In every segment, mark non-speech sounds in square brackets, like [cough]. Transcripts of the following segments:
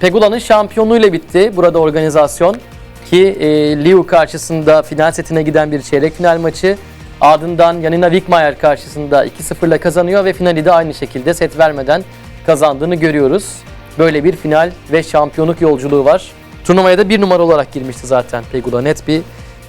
Pegula'nın şampiyonluğuyla bitti burada organizasyon. Ki e, Liu karşısında final setine giden bir çeyrek final maçı. Ardından Yanina Wickmayer karşısında 2-0'la kazanıyor ve finali de aynı şekilde set vermeden kazandığını görüyoruz. Böyle bir final ve şampiyonluk yolculuğu var. Turnuvaya da bir numara olarak girmişti zaten Pegula. Net bir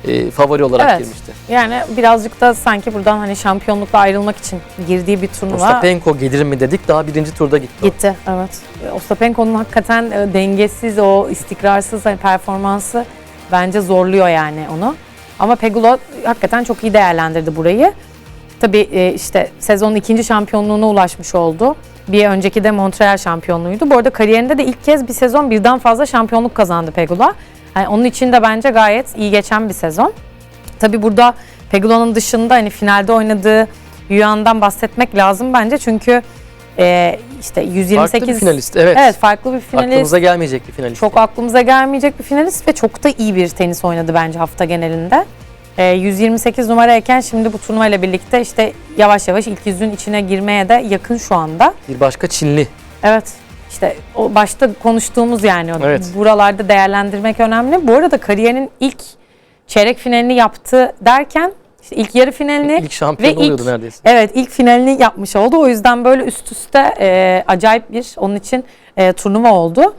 e, favori olarak Evet. girmişti. Yani birazcık da sanki buradan hani şampiyonlukla ayrılmak için girdiği bir turnuva Ostapenko gelir mi dedik daha birinci turda gitti. o. gitti. Evet. Ostapenko'nun hakikaten e, dengesiz, o istikrarsız hani performansı bence zorluyor yani onu. Ama Pegula hakikaten çok iyi değerlendirdi burayı. Tabii e, işte sezonun ikinci şampiyonluğuna ulaşmış oldu. Bir önceki de Montreal şampiyonluğuydu. Bu arada kariyerinde de ilk kez bir sezon birden fazla şampiyonluk kazandı Pegula. Yani onun için de bence gayet iyi geçen bir sezon. Tabii burada Pegula'nın dışında hani finalde oynadığı Yuan'dan bahsetmek lazım bence çünkü e, işte 128 Farklı bir finalist evet. Evet farklı bir finalist. Aklımıza gelmeyecek bir finalist. Çok aklımıza gelmeyecek bir finalist ve çok da iyi bir tenis oynadı bence hafta genelinde. Ee, 128 numarayken şimdi bu turnuvayla birlikte işte yavaş yavaş ilk yüzün içine girmeye de yakın şu anda. Bir başka Çinli. Evet işte o başta konuştuğumuz yani Evet. buralarda değerlendirmek önemli. Bu arada kariyerinin ilk çeyrek finalini yaptı derken işte ilk yarı finalini İlk şampiyon ve oluyordu ilk- neredeyse. Evet ilk finalini yapmış oldu. O yüzden böyle üst üste e, acayip bir onun için e, turnuva oldu.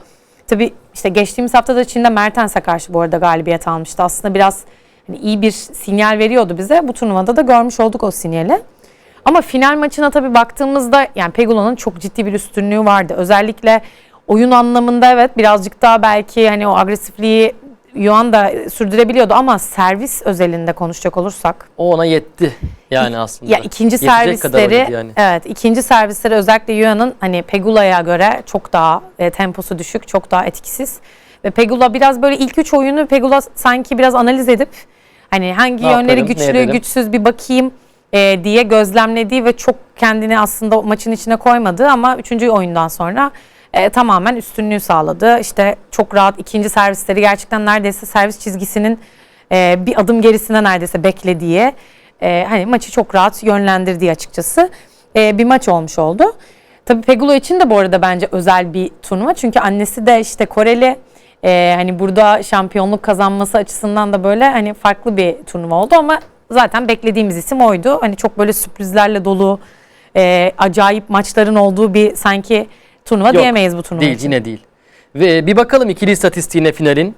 Tabii işte geçtiğimiz hafta da Çin'de Mertens'e karşı bu arada galibiyet almıştı. Aslında biraz hani iyi bir sinyal veriyordu bize. Bu turnuvada da görmüş olduk o sinyali. Ama final maçına tabii baktığımızda yani Pegula'nın çok ciddi bir üstünlüğü vardı. Özellikle oyun anlamında evet birazcık daha belki hani o agresifliği Yuan da sürdürebiliyordu ama servis özelinde konuşacak olursak O ona yetti yani aslında. ya ikinci Yetecek servisleri yani. evet ikinci servisleri özellikle Yuan'ın hani Pegula'ya göre çok daha e, temposu düşük, çok daha etkisiz. Ve Pegula biraz böyle ilk üç oyunu Pegula sanki biraz analiz edip hani hangi Ne yönleri yaparım, güçlü, güçsüz bir bakayım e, diye gözlemlediği ve çok kendini aslında maçın içine koymadığı ama üçüncü oyundan sonra e, tamamen üstünlüğü sağladı. İşte çok rahat ikinci servisleri gerçekten neredeyse servis çizgisinin e, bir adım gerisine neredeyse beklediği e, hani maçı çok rahat yönlendirdiği açıkçası e, bir maç olmuş oldu. Tabii Pegula için de bu arada bence özel bir turnuva çünkü annesi de işte Koreli e, hani burada şampiyonluk kazanması açısından da böyle hani farklı bir turnuva oldu ama zaten beklediğimiz isim oydu. Hani çok böyle sürprizlerle dolu e, acayip maçların olduğu bir sanki turnuva Yok, diyemeyiz bu turnuva Değil için. yine değil. Ve bir bakalım ikili istatistiğine finalin.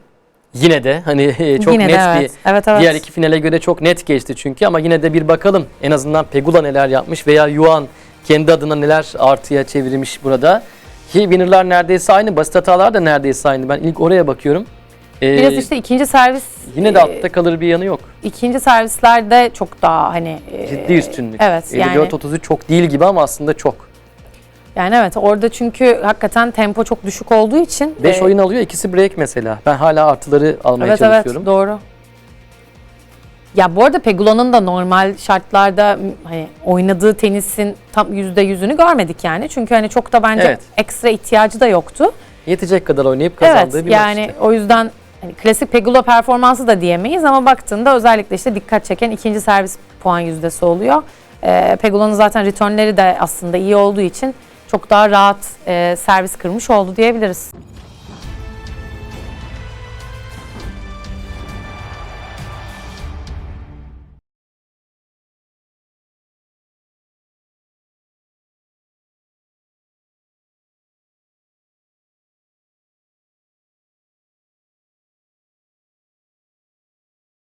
Yine de hani [laughs] çok Yine de net evet. bir Evet, evet. diğer iki finale göre çok net geçti çünkü ama yine de bir bakalım en azından Pegula neler yapmış veya Yuan kendi adına neler artıya çevirmiş burada. Ki winner'lar neredeyse aynı, basit hatalar da neredeyse aynı. Ben ilk oraya bakıyorum. Ee, Biraz işte ikinci servis yine de e, altta kalır bir yanı yok. ikinci servislerde çok daha hani e, Ciddi üstünlük. Evet yani 54-33 çok değil gibi ama aslında çok. yani evet orada çünkü hakikaten tempo çok düşük olduğu için 5 e, oyun alıyor, ikisi break mesela. Ben hala artıları almaya Evet çalışıyorum. evet doğru. Ya bu arada Pegula'nın da normal şartlarda m, hani oynadığı tenisin tam yüzde yüzünü görmedik yani. Çünkü hani çok da bence Evet. ekstra ihtiyacı da yoktu. Yetecek kadar oynayıp kazandığı evet bir yani maç işte. o yüzden hani klasik Pegula performansı da diyemeyiz ama baktığında özellikle işte dikkat çeken ikinci servis puan yüzdesi oluyor. Ee, Pegula'nın zaten returnleri de aslında iyi olduğu için çok daha rahat e, servis kırmış oldu diyebiliriz.